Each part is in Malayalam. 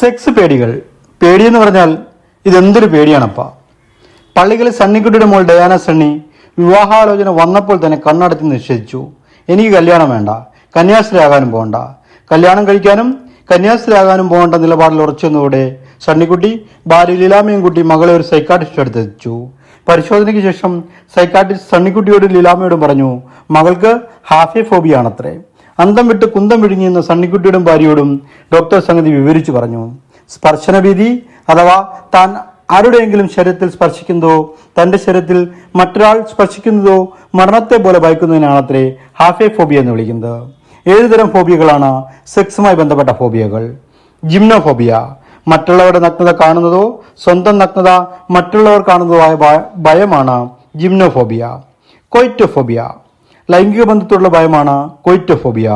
സെക്സ് പേടികൾ. പേടി എന്ന് പറഞ്ഞാൽ ഇതെന്തൊരു പേടിയാണപ്പാ. പള്ളികളിൽ സണ്ണിക്കുട്ടിയുടെ മോൾ ഡയാന സണ്ണി വിവാഹാലോചന വന്നപ്പോൾ തന്നെ കണ്ണടച്ച് നിഷേധിച്ചു എനിക്ക് കല്യാണം വേണ്ട. കന്യാസ്ത്രീയാകാനും പോകണ്ട കല്യാണം കഴിക്കാനും കന്യാസ്ത്രീയാകാനും പോകേണ്ട നിലപാടിൽ ഉറച്ചെന്നതോടെ സണ്ണിക്കുട്ടി ഭാര്യ ലീലാമയും കുട്ടി മകളെ ഒരു സൈക്കാട്രിസ്റ്റ് അടുത്തെത്തിച്ചു പരിശോധനയ്ക്ക് ശേഷം സൈക്കാട്രിസ്റ്റ് സണ്ണിക്കുട്ടിയോടും ലീലാമയോടും പറഞ്ഞു മകൾക്ക് ഹാഫെ ഫോബിയാണത്രേ. അന്തം വിട്ട് കുന്തം വിഴിഞ്ഞെന്ന് സണ്ണിക്കുട്ടിയുടെ ഭാര്യയോടും ഡോക്ടർ സംഗതി വിവരിച്ചു പറഞ്ഞു. സ്പർശനഭീതി അഥവാ താൻ ആരുടെയെങ്കിലും ശരീരത്തിൽ സ്പർശിക്കുന്നതോ തന്റെ ശരീരത്തിൽ മറ്റൊരാൾ സ്പർശിക്കുന്നതോ മരണത്തെ പോലെ ഭയക്കുന്നതിനാണത്രേ ഹാഫെ ഫോബിയ എന്ന് വിളിക്കുന്നത്. ഏതുതരം ഫോബിയകളാണ് സെക്സുമായി ബന്ധപ്പെട്ട ഫോബിയകൾ? ജിംനോഫോബിയ മറ്റുള്ളവരുടെ നഗ്നത കാണുന്നതോ സ്വന്തം നഗ്നത മറ്റുള്ളവർ കാണുന്നതോ ആയ ഭയമാണ് ജിംനോഫോബിയ. കൊയ്റ്റോഫോബിയ ലൈംഗിക ബന്ധത്തോടുള്ള ഭയമാണ് കൊയ്റ്റോഫോബിയ.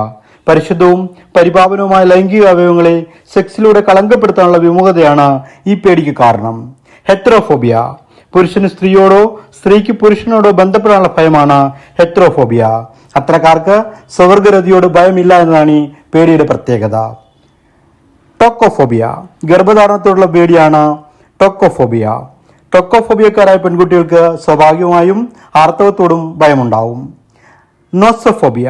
പരിശുദ്ധവും പരിപാവനവുമായ ലൈംഗിക അവയവങ്ങളെ സെക്സിലൂടെ കളങ്കപ്പെടുത്താനുള്ള വിമുഖതയാണ് ഈ പേടിക്ക് കാരണം. ഹെത്രോഫോബിയ. പുരുഷന് സ്ത്രീയോടോ സ്ത്രീക്ക് പുരുഷനോടോ ബന്ധപ്പെടാനുള്ള ഭയമാണ് ഹെത്രോഫോബിയ. അത്രക്കാർക്ക് സ്വർഗരതിയോട് ഭയമില്ല എന്നതാണ് ഈ പേടിയുടെ പ്രത്യേകത. ടോക്കോഫോബിയ. ഗർഭധാരണത്തോടുള്ള പേടിയാണ് ടോക്കോഫോബിയ. ടോക്കോഫോബിയക്കാരായ പെൺകുട്ടികൾക്ക് സ്വാഭാവികമായും ആർത്തവത്തോടും ഭയമുണ്ടാവും. നോസോഫോബിയ.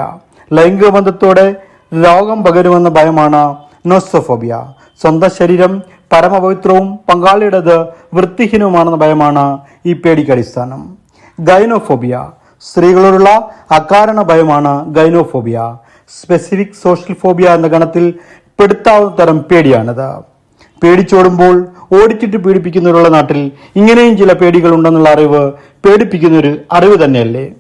ലൈംഗികബന്ധത്തോടെ രോഗം പകരുമെന്ന ഭയമാണ് നോസോഫോബിയ. സ്വന്തം ശരീരം പരമപവിത്രവും പങ്കാളിയുടേത് വൃത്തിഹീനവുമാണെന്ന ഭയമാണ് ഈ പേടിക്ക് അടിസ്ഥാനം ഗൈനോഫോബിയ. സ്ത്രീകളോടുള്ള അകാരണ ഭയമാണ് ഗൈനോഫോബിയ. സ്പെസിഫിക് സോഷ്യൽ ഫോബിയ എന്ന ഗണത്തിൽ പെടുത്താവുന്ന തരം പേടിയാണിത്. പേടിച്ചോടുമ്പോൾ ഓടിച്ചിട്ട് പീഡിപ്പിക്കുന്നവരുള്ള നാട്ടിൽ ഇങ്ങനെയും ചില പേടികളുണ്ടെന്നുള്ള അറിവ് പേടിപ്പിക്കുന്നൊരു അറിവ് തന്നെയല്ലേ?